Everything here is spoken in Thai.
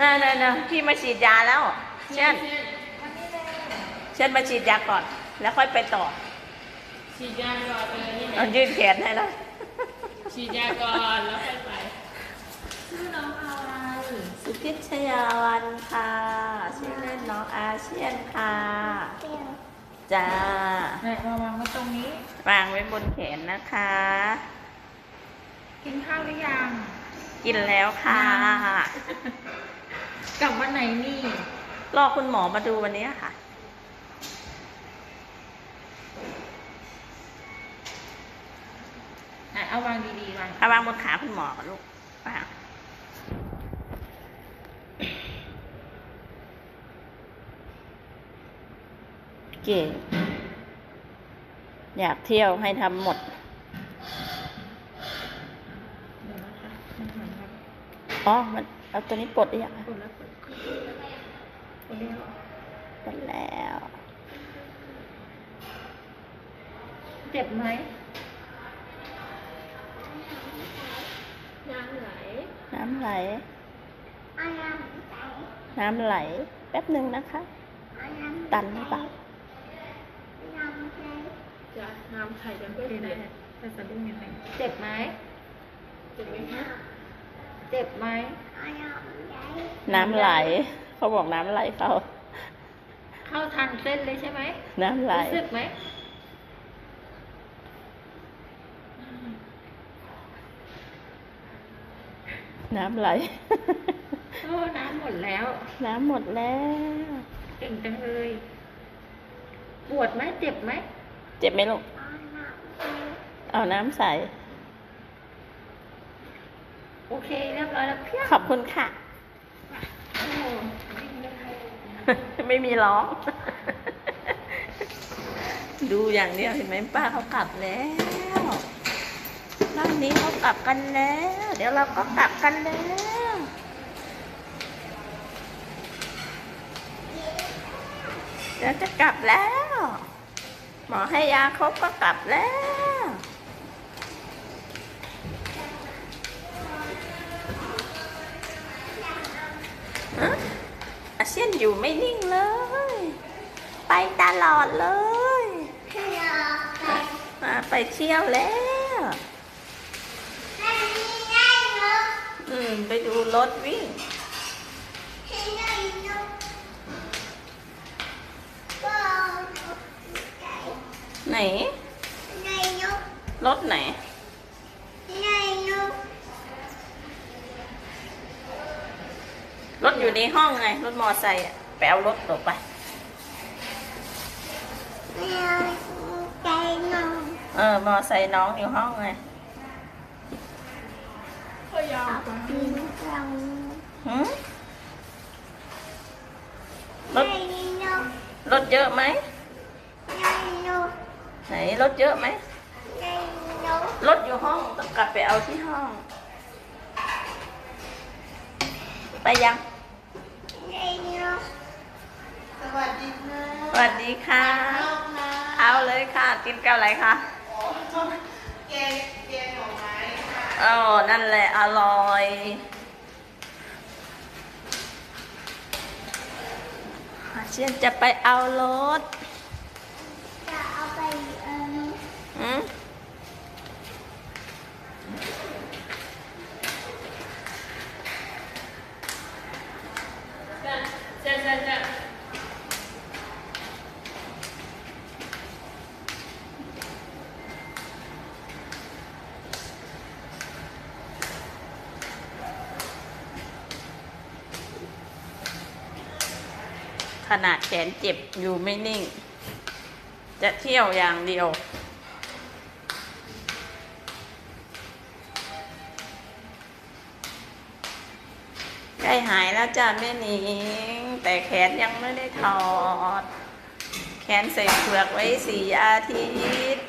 น่นน่นพี่มาฉีดยาแล้ว เช่น เช่นมาฉีดยาก่อน แล้วค่อยไปต่อ ฉีดยาก่อนเออนี่ไงเอายืดแขนให้แล้วฉีดยาก่อนแล้วค่อยไปชื่อน้องอะไรสุพิชยาวันค่ะชื่อเล่นน้องอาเซียนค่ะจ้าไหนมาวางไว้ตรงนี้ วางไว้บนแขนนะคะ กินข้าวหรือยัง กินแล้วค่ะ กลับวันไหนนี่รอคุณหมอมาดูวันนี้ค่ะไหนเอาวางดีๆวางเอาวางบนขาคุณหมอก่อนลูกวางเก่งอยากเที่ยวให้ทำหมดเดี๋ยวนะคะมันเหมือนแบบอ๋อ มันเอาตัวนี้ปลดได้ยังกดแล้ว กดกดแล้วปลดแล้ว เจ็บไหมยางไหล น้ำไหล น้ำไหล แป๊บหนึ่งนะคะ ตันหรือเปล่าจะน้ำไข่จะเพื่อได้แต่สะดุ้งนิดนึงเจ็บไหมเจ็บไหมคะเจ็บไหม น้ำไหล เขาบอกน้ำไหลเขาเข้าทางเส้นเลยใช่ไหมน้ำไหลรู้สึกไหมน้ำไหลโอ้น้ำหมดแล้ว น้ำหมดแล้วเก่งจังเลย ปวดไหมเจ็บไหม เจ็บไหมลูก เอาน้ำใส่ โอเค เรียบร้อยแล้วเพียงขอบคุณค่ะโอ้ ไม่มีร้อง ดูอย่างเดียวเห็นไหมป้าเขากลับแล้วรอบนี้เขากลับกันแล้ว เดี๋ยวเราก็กลับกันแล้วเดี๋ยวจะกลับแล้ว หมอให้ยาครบก็กลับแล้ว อาเซียนอยู่ไม่นิ่งเลย ไปตลอดเลยมาไปเที่ยวแล้วอืมไปดูรถวิ่งไหนรถไหน รถ อยู่ในห้องไง รถมอไซค์อะไปเอารถต่อไปเออ มอไซค์น้องอยู่ห้องไงก็ยาวไปหืมรถรถเยอะไหมไหนรถเยอะไหมรถอยู่ห้องต้องกลับไปเอาที่ห้อง ไปยังส วัสดีค่ะสวัสดีค่ะ เอาเลยค่ะกินกับอะไรคะแกงแกงหน่อไม้ค่ะอ๋อนั่นแหละอร่อยอาเชียนจะไปเอารถอืม จะจะจะจะ ขนาดแขนเจ็บอยู่ไม่นิ่ง จะเที่ยวอย่างเดียว ใกล้หายแล้วจ้าแม่นิง แต่แขนยังไม่ได้ถอด แขนใส่เปลือกไว้สี่อาทิตย์